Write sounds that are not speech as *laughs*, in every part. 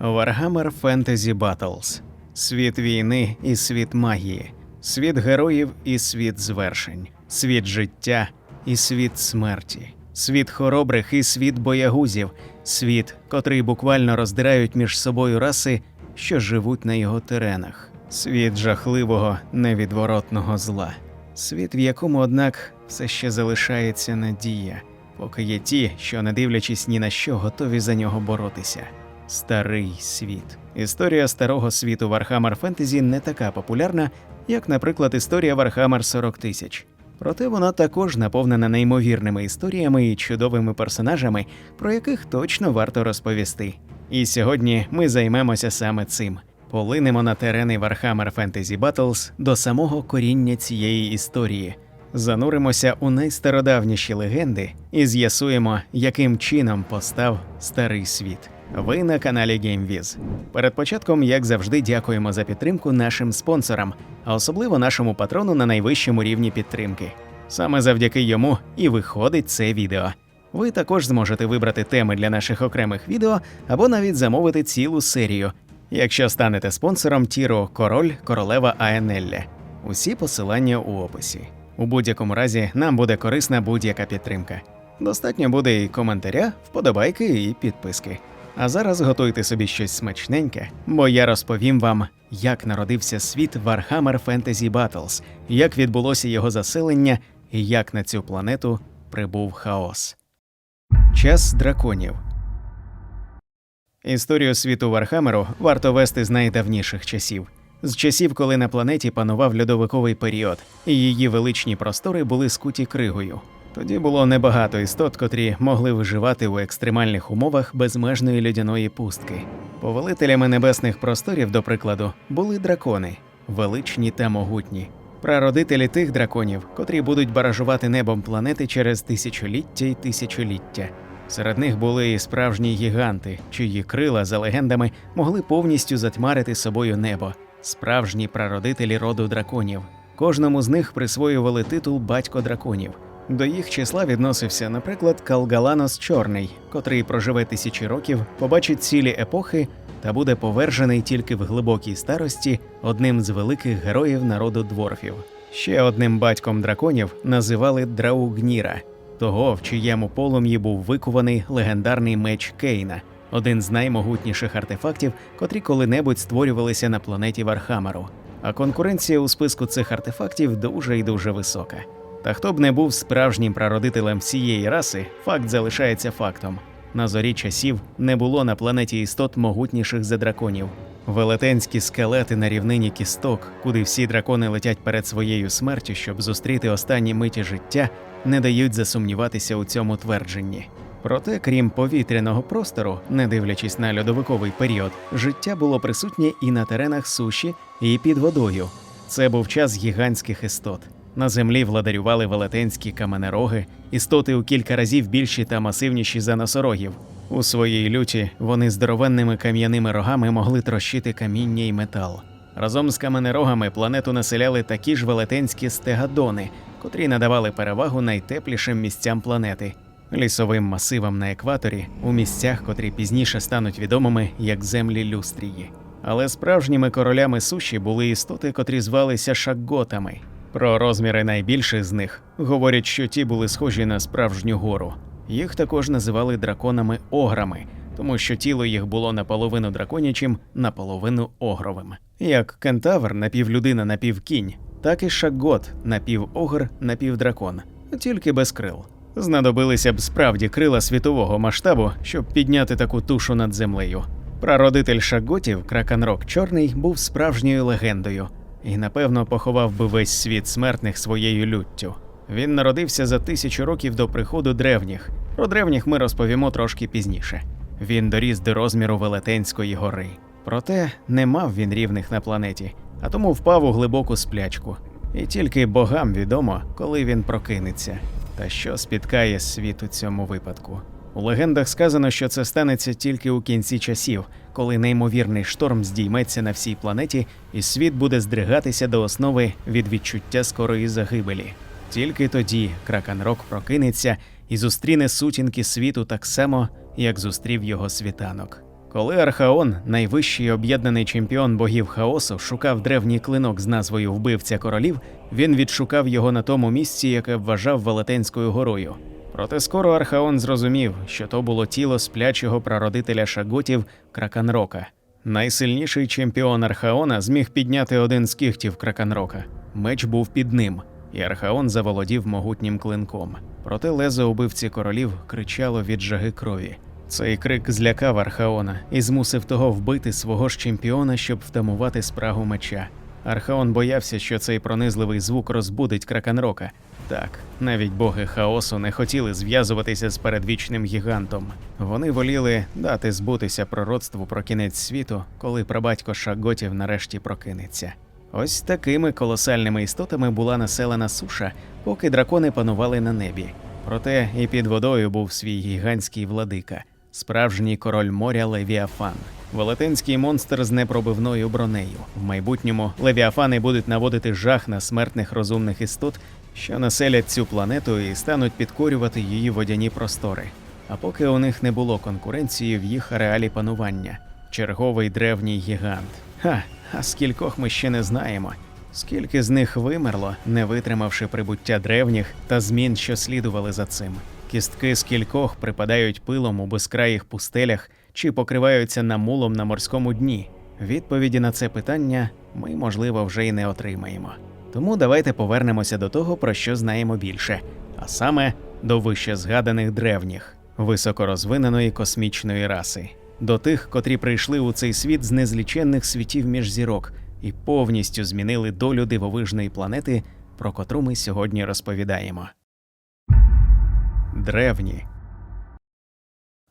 Warhammer Fantasy Battles. Світ війни і світ магії, світ героїв і світ звершень, світ життя і світ смерті, світ хоробрих і світ боягузів, світ, котрий буквально роздирають між собою раси, що живуть на його теренах, світ жахливого невідворотного зла, світ, в якому, однак, все ще залишається надія, поки є ті, що, не дивлячись ні на що, готові за нього боротися. Старий світ. Історія старого світу Warhammer Fantasy не така популярна, як, наприклад, історія Warhammer 40 тисяч. Проте вона також наповнена неймовірними історіями і чудовими персонажами, про яких точно варто розповісти. І сьогодні ми займемося саме цим. Полинемо на терени Warhammer Fantasy Battles до самого коріння цієї історії. Зануримося у найстародавніші легенди і з'ясуємо, яким чином постав старий світ. Ви на каналі GameViz. Перед початком, як завжди, дякуємо за підтримку нашим спонсорам, а особливо нашому патрону на найвищому рівні підтримки. Саме завдяки йому і виходить це відео. Ви також зможете вибрати теми для наших окремих відео або навіть замовити цілу серію, якщо станете спонсором тіру Король Королева Аенелля. Усі посилання у описі. У будь-якому разі нам буде корисна будь-яка підтримка. Достатньо буде і коментаря, вподобайки і підписки. А зараз готуйте собі щось смачненьке, бо я розповім вам, як народився світ Warhammer Fantasy Battles, як відбулося його заселення і як на цю планету прибув хаос. Час драконів. Історію світу Вархамеру варто вести з найдавніших часів. З часів, коли на планеті панував льодовиковий період, і її величні простори були скуті кригою. Тоді було небагато істот, котрі могли виживати у екстремальних умовах безмежної льодяної пустки. Повелителями небесних просторів, до прикладу, були дракони, величні та могутні. Прародителі тих драконів, котрі будуть баражувати небом планети через тисячоліття й тисячоліття. Серед них були і справжні гіганти, чиї крила, за легендами, могли повністю затьмарити собою небо, справжні прародителі роду драконів. Кожному з них присвоювали титул батько драконів. До їх числа відносився, наприклад, Калгаланос Чорний, котрий проживе тисячі років, побачить цілі епохи та буде повержений тільки в глибокій старості одним з великих героїв народу дворфів. Ще одним батьком драконів називали Драугніра, того, в чиєму полум'ї був викуваний легендарний меч Кейна, один з наймогутніших артефактів, котрі коли-небудь створювалися на планеті Вархамеру. А конкуренція у списку цих артефактів дуже і дуже висока. Та хто б не був справжнім прародителем всієї раси, факт залишається фактом. На зорі часів не було на планеті істот могутніших за драконів. Велетенські скелети на рівнині кісток, куди всі дракони летять перед своєю смертю, щоб зустріти останні миті життя, не дають засумніватися у цьому твердженні. Проте, крім повітряного простору, не дивлячись на льодовиковий період, життя було присутнє і на теренах суші, і під водою. Це був час гігантських істот. На землі владарювали велетенські каменероги, істоти у кілька разів більші та масивніші за носорогів. У своїй люті вони здоровенними кам'яними рогами могли трощити каміння й метал. Разом з каменерогами планету населяли такі ж велетенські стегадони, котрі надавали перевагу найтеплішим місцям планети лісовим масивам на екваторі у місцях, котрі пізніше стануть відомими як землі люстрії. Але справжніми королями суші були істоти, котрі звалися шагготами. Про розміри найбільших з них говорять, що ті були схожі на справжню гору. Їх також називали драконами-ограми, тому що тіло їх було наполовину драконячим, наполовину огровим. Як кентавр напівлюдина напівкінь, так і шаггот напівогр, напівдракон, тільки без крил. Знадобилися б справді крила світового масштабу, щоб підняти таку тушу над землею. Прародитель шаготів, Краканрок Чорний, був справжньою легендою і, напевно, поховав би весь світ смертних своєю люттю. Він народився за тисячу років до приходу древніх. Про древніх ми розповімо трошки пізніше. Він доріс до розміру Велетенської гори. Проте не мав він рівних на планеті, а тому впав у глибоку сплячку. І тільки богам відомо, коли він прокинеться, та що спіткає світ у цьому випадку. У легендах сказано, що це станеться тільки у кінці часів, коли неймовірний шторм здійметься на всій планеті, і світ буде здригатися до основи від відчуття скорої загибелі. Тільки тоді Краканрок прокинеться і зустріне сутінки світу так само, як зустрів його світанок. Коли Архаон, найвищий об'єднаний чемпіон богів хаосу, шукав древній клинок з назвою Вбивця королів, він відшукав його на тому місці, яке вважав Велетенською горою. Проте скоро Архаон зрозумів, що то було тіло сплячого прародителя шаготів Краканрока. Найсильніший чемпіон Архаона зміг підняти один з кігтів Краканрока. Меч був під ним, і Архаон заволодів могутнім клинком. Проте лезо убивці королів кричало від жаги крові. Цей крик злякав Архаона і змусив того вбити свого ж чемпіона, щоб втамувати спрагу меча. Архаон боявся, що цей пронизливий звук розбудить Краканрока. Так, навіть боги хаосу не хотіли зв'язуватися з передвічним гігантом. Вони воліли дати збутися пророцтву про кінець світу, коли прабатько Шаготів нарешті прокинеться. Ось такими колосальними істотами була населена суша, поки дракони панували на небі. Проте і під водою був свій гігантський владика, справжній король моря Левіафан. Велетенський монстр з непробивною бронею. В майбутньому левіафани будуть наводити жах на смертних розумних істот, що населять цю планету і стануть підкорювати її водяні простори. А поки у них не було конкуренції в їх ареалі панування, черговий древній гігант. Ха, а скількох ми ще не знаємо. Скільки з них вимерло, не витримавши прибуття древніх та змін, що слідували за цим. Кістки скількох припадають пилом у безкраїх пустелях чи покриваються намулом на морському дні. Відповіді на це питання ми, можливо, вже й не отримаємо. Тому давайте повернемося до того, про що знаємо більше, а саме до вище згаданих древніх, високорозвиненої космічної раси, до тих, котрі прийшли у цей світ з незліченних світів між зірок і повністю змінили долю дивовижної планети, про котру ми сьогодні розповідаємо. Древні.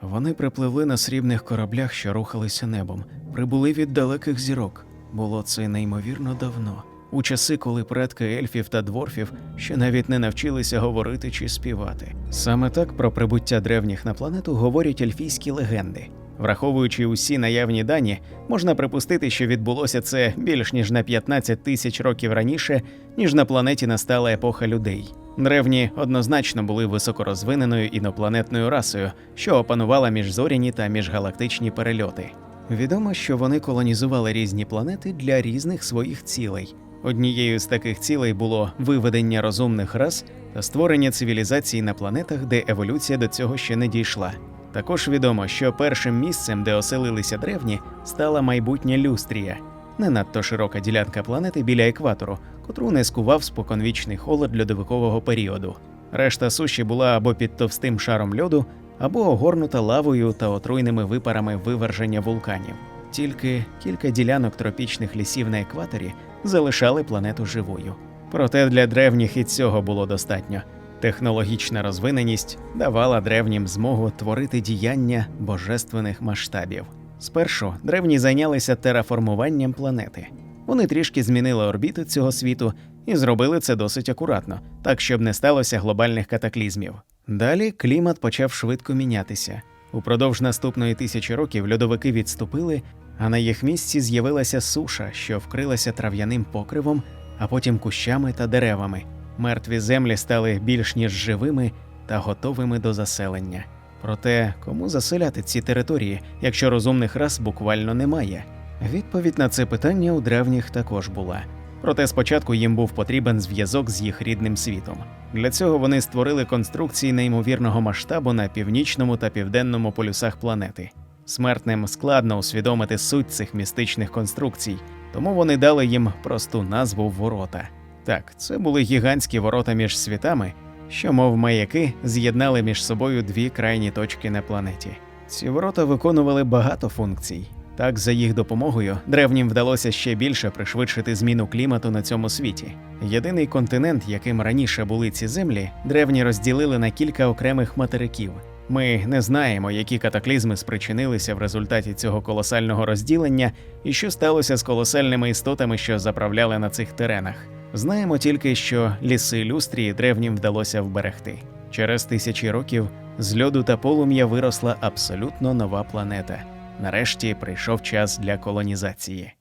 Вони припливли на срібних кораблях, що рухалися небом, прибули від далеких зірок. Було це неймовірно давно, у часи, коли предки ельфів та дворфів ще навіть не навчилися говорити чи співати. Саме так про прибуття древніх на планету говорять ельфійські легенди. Враховуючи усі наявні дані, можна припустити, що відбулося це більш ніж на 15 тисяч років раніше, ніж на планеті настала епоха людей. Древні однозначно були високорозвиненою інопланетною расою, що опанувала міжзоряні та міжгалактичні перельоти. Відомо, що вони колонізували різні планети для різних своїх цілей. Однією з таких цілей було виведення розумних рас та створення цивілізації на планетах, де еволюція до цього ще не дійшла. Також відомо, що першим місцем, де оселилися древні, стала майбутня люстрія, не надто широка ділянка планети біля екватору, котру не скував споконвічний холод льодовикового періоду. Решта суші була або під товстим шаром льоду, або огорнута лавою та отруйними випарами виверження вулканів. Тільки кілька ділянок тропічних лісів на екваторі залишали планету живою. Проте для древніх і цього було достатньо. Технологічна розвиненість давала древнім змогу творити діяння божественних масштабів. Спершу древні зайнялися тераформуванням планети. Вони трішки змінили орбіту цього світу і зробили це досить акуратно, так щоб не сталося глобальних катаклізмів. Далі клімат почав швидко мінятися. Упродовж наступної тисячі років льодовики відступили, а на їх місці з'явилася суша, що вкрилася трав'яним покривом, а потім кущами та деревами. Мертві землі стали більш ніж живими та готовими до заселення. Проте, кому заселяти ці території, якщо розумних рас буквально немає? Відповідь на це питання у древніх також була. Проте спочатку їм був потрібен зв'язок з їх рідним світом. Для цього вони створили конструкції неймовірного масштабу на північному та південному полюсах планети. Смертним складно усвідомити суть цих містичних конструкцій, тому вони дали їм просту назву ворота. Так, це були гігантські ворота між світами, що, мов маяки, з'єднали між собою дві крайні точки на планеті. Ці ворота виконували багато функцій. Так, за їх допомогою древнім вдалося ще більше пришвидшити зміну клімату на цьому світі. Єдиний континент, яким раніше були ці землі, древні розділили на кілька окремих материків. Ми не знаємо, які катаклізми спричинилися в результаті цього колосального розділення і що сталося з колосальними істотами, що заправляли на цих теренах. Знаємо тільки, що ліси люстрії древнім вдалося вберегти. Через тисячі років з льоду та полум'я виросла абсолютно нова планета. Нарешті прийшов час для колонізації.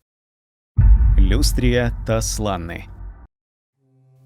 Люстрія та Сланни.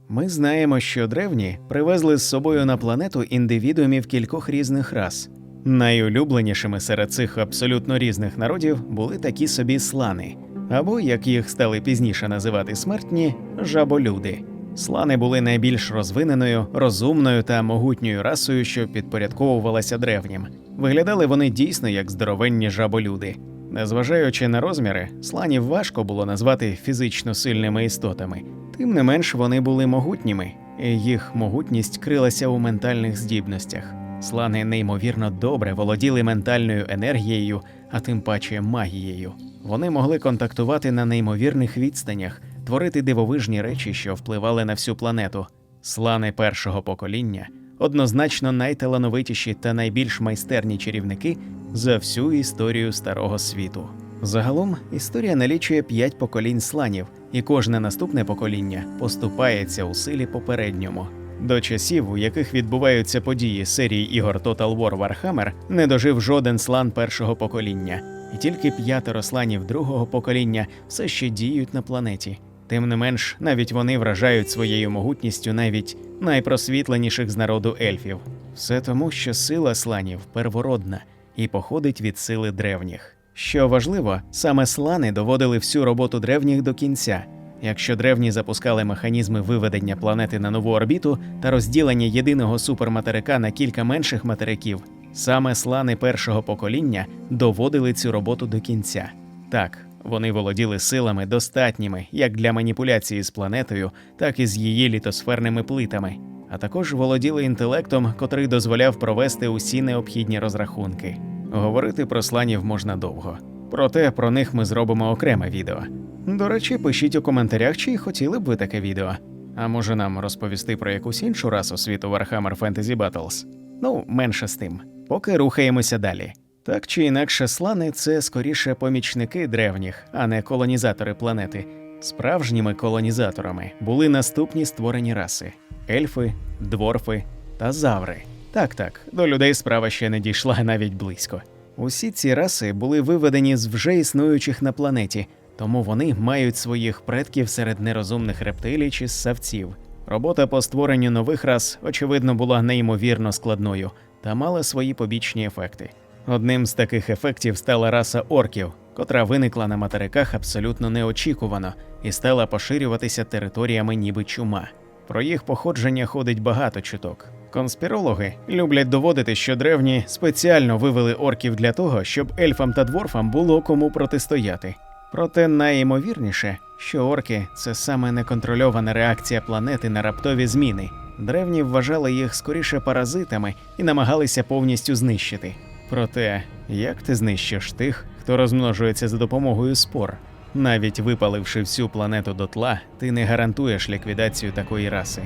Ми знаємо, що древні привезли з собою на планету індивідуумів кількох різних рас. Найулюбленішими серед цих абсолютно різних народів були такі собі слани, або, як їх стали пізніше називати смертні, жаболюди. Слани були найбільш розвиненою, розумною та могутньою расою, що підпорядковувалася древнім. Виглядали вони дійсно як здоровенні жаболюди. Незважаючи на розміри, сланів важко було назвати фізично сильними істотами, тим не менш вони були могутніми, і їх могутність крилася у ментальних здібностях. Слани неймовірно добре володіли ментальною енергією, а тим паче магією. Вони могли контактувати на неймовірних відстанях, творити дивовижні речі, що впливали на всю планету. Слани першого покоління однозначно найталановитіші та найбільш майстерні чарівники за всю історію старого світу. Загалом історія налічує п'ять поколінь сланів, і кожне наступне покоління поступається у силі попередньому. До часів, у яких відбуваються події серії ігор Total War Warhammer, не дожив жоден слан першого покоління, і тільки п'ятеро сланів другого покоління все ще діють на планеті. Тим не менш, навіть вони вражають своєю могутністю навіть найпросвітленіших з народу ельфів. Все тому, що сила сланів первородна і походить від сили древніх. Що важливо, саме слани доводили всю роботу древніх до кінця. Якщо древні запускали механізми виведення планети на нову орбіту та розділення єдиного суперматерика на кілька менших материків, саме слани першого покоління доводили цю роботу до кінця. Так, вони володіли силами достатніми як для маніпуляції з планетою, так і з її літосферними плитами, а також володіли інтелектом, котрий дозволяв провести усі необхідні розрахунки. Говорити про сланів можна довго, проте про них ми зробимо окреме відео. До речі, пишіть у коментарях, чи хотіли б ви таке відео. А може нам розповісти про якусь іншу расу світу Warhammer Fantasy Battles? Ну, менше з тим. Поки рухаємося далі. Так чи інакше, слани це скоріше помічники древніх, а не колонізатори планети. Справжніми колонізаторами були наступні створені раси: ельфи, дворфи та заври. Так, так, до людей справа ще не дійшла *laughs* навіть близько. Усі ці раси були виведені з вже існуючих на планеті, тому вони мають своїх предків серед нерозумних рептилій чи ссавців. Робота по створенню нових рас, очевидно, була неймовірно складною та мала свої побічні ефекти. Одним з таких ефектів стала раса орків, котра виникла на материках абсолютно неочікувано і стала поширюватися територіями ніби чума. Про їх походження ходить багато чуток. Конспірологи люблять доводити, що древні спеціально вивели орків для того, щоб ельфам та дворфам було кому протистояти. Проте найімовірніше, що орки це саме неконтрольована реакція планети на раптові зміни. Древні вважали їх скоріше паразитами і намагалися повністю знищити. Проте, як ти знищиш тих, хто розмножується за допомогою спор? Навіть випаливши всю планету дотла, ти не гарантуєш ліквідацію такої раси.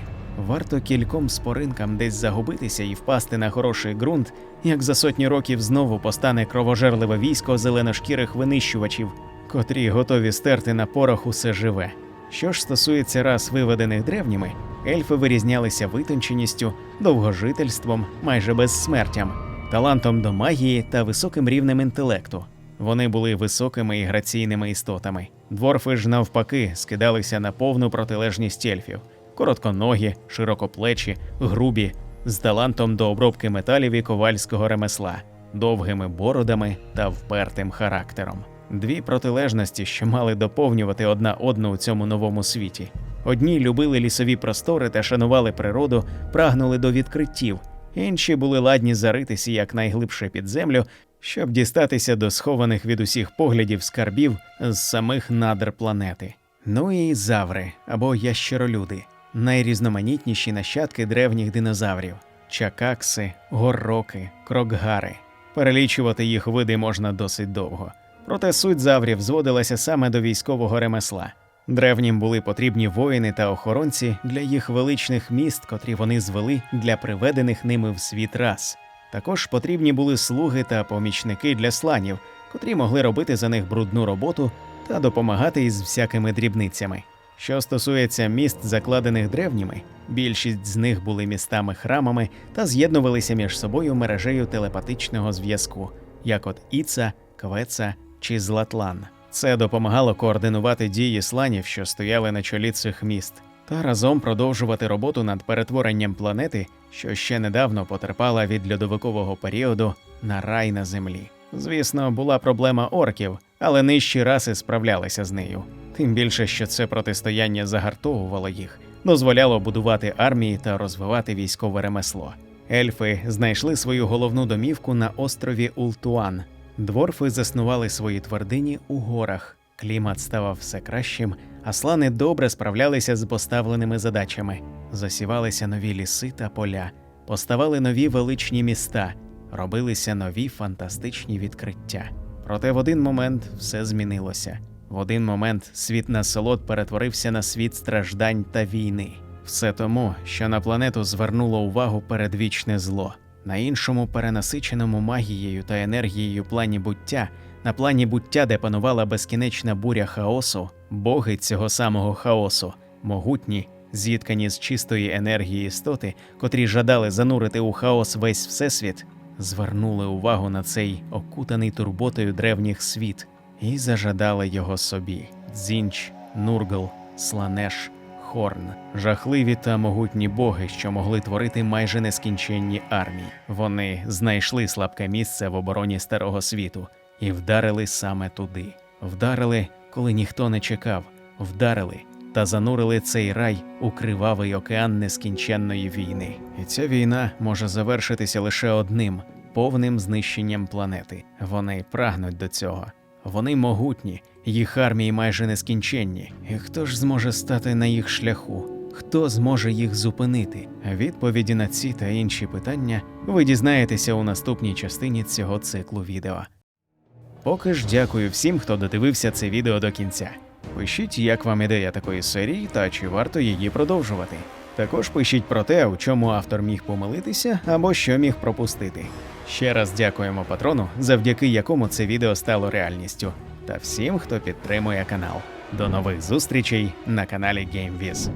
Варто кільком споринкам десь загубитися і впасти на хороший ґрунт, як за сотні років знову постане кровожерливе військо зеленошкірих винищувачів, котрі готові стерти на порох усе живе. Що ж стосується рас, виведених древніми, ельфи вирізнялися витонченістю, довгожительством, майже безсмертям, талантом до магії та високим рівнем інтелекту. Вони були високими і граційними істотами. Дворфи ж навпаки скидалися на повну протилежність ельфів коротконогі, широкоплечі, грубі, з талантом до обробки металів і ковальського ремесла, довгими бородами та впертим характером. Дві протилежності, що мали доповнювати одна одну у цьому новому світі. Одні любили лісові простори та шанували природу, прагнули до відкриттів, інші були ладні заритися якнайглибше під землю, щоб дістатися до схованих від усіх поглядів скарбів з самих надр планети. Ну і заври або ящеролюди найрізноманітніші нащадки древніх динозаврів чакакси, горроки, крокгари. Перелічувати їх види можна досить довго. Проте суть заврів зводилася саме до військового ремесла. Древнім були потрібні воїни та охоронці для їх величних міст, котрі вони звели для приведених ними в світ рас. Також потрібні були слуги та помічники для сланів, котрі могли робити за них брудну роботу та допомагати із всякими дрібницями. Що стосується міст, закладених древніми, більшість з них були містами-храмами та з'єднувалися між собою мережею телепатичного зв'язку, як от Іца, Квеца чи Златлан. Це допомагало координувати дії сланів, що стояли на чолі цих міст, та разом продовжувати роботу над перетворенням планети що ще недавно потерпала від льодовикового періоду на рай на землі. Звісно, була проблема орків, але нижчі раси справлялися з нею. Тим більше, що це протистояння загартовувало їх, дозволяло будувати армії та розвивати військове ремесло. Ельфи знайшли свою головну домівку на острові Ултуан. Дворфи заснували свої твердині у горах. Клімат ставав все кращим, а слани добре справлялися з поставленими задачами. Засівалися нові ліси та поля, поставали нові величні міста, робилися нові фантастичні відкриття. Проте в один момент все змінилося. В один момент світ насолод перетворився на світ страждань та війни. Все тому, що на планету звернуло увагу передвічне зло. На іншому перенасиченому магією та енергією плані буття, на плані буття, де панувала безкінечна буря хаосу, боги цього самого хаосу, могутні, зіткані з чистої енергії істоти, котрі жадали занурити у хаос весь всесвіт, звернули увагу на цей окутаний турботою древніх світ і зажадали його собі. Дзінч, Нургл, Сланеш, Хорн, жахливі та могутні боги, що могли творити майже нескінченні армії. Вони знайшли слабке місце в обороні старого світу і вдарили саме туди. Вдарили, коли ніхто не чекав, вдарили та занурили цей рай у кривавий океан нескінченної війни. І ця війна може завершитися лише одним повним знищенням планети. Вони прагнуть до цього. Вони могутні, їх армії майже нескінченні. І хто ж зможе стати на їх шляху? Хто зможе їх зупинити? Відповіді на ці та інші питання ви дізнаєтеся у наступній частині цього циклу відео. Поки ж дякую всім, хто додивився це відео до кінця. Пишіть, як вам ідея такої серії та чи варто її продовжувати. Також пишіть про те, у чому автор міг помилитися або що міг пропустити. Ще раз дякуємо патрону, завдяки якому це відео стало реальністю, та всім, хто підтримує канал. До нових зустрічей на каналі GameViz.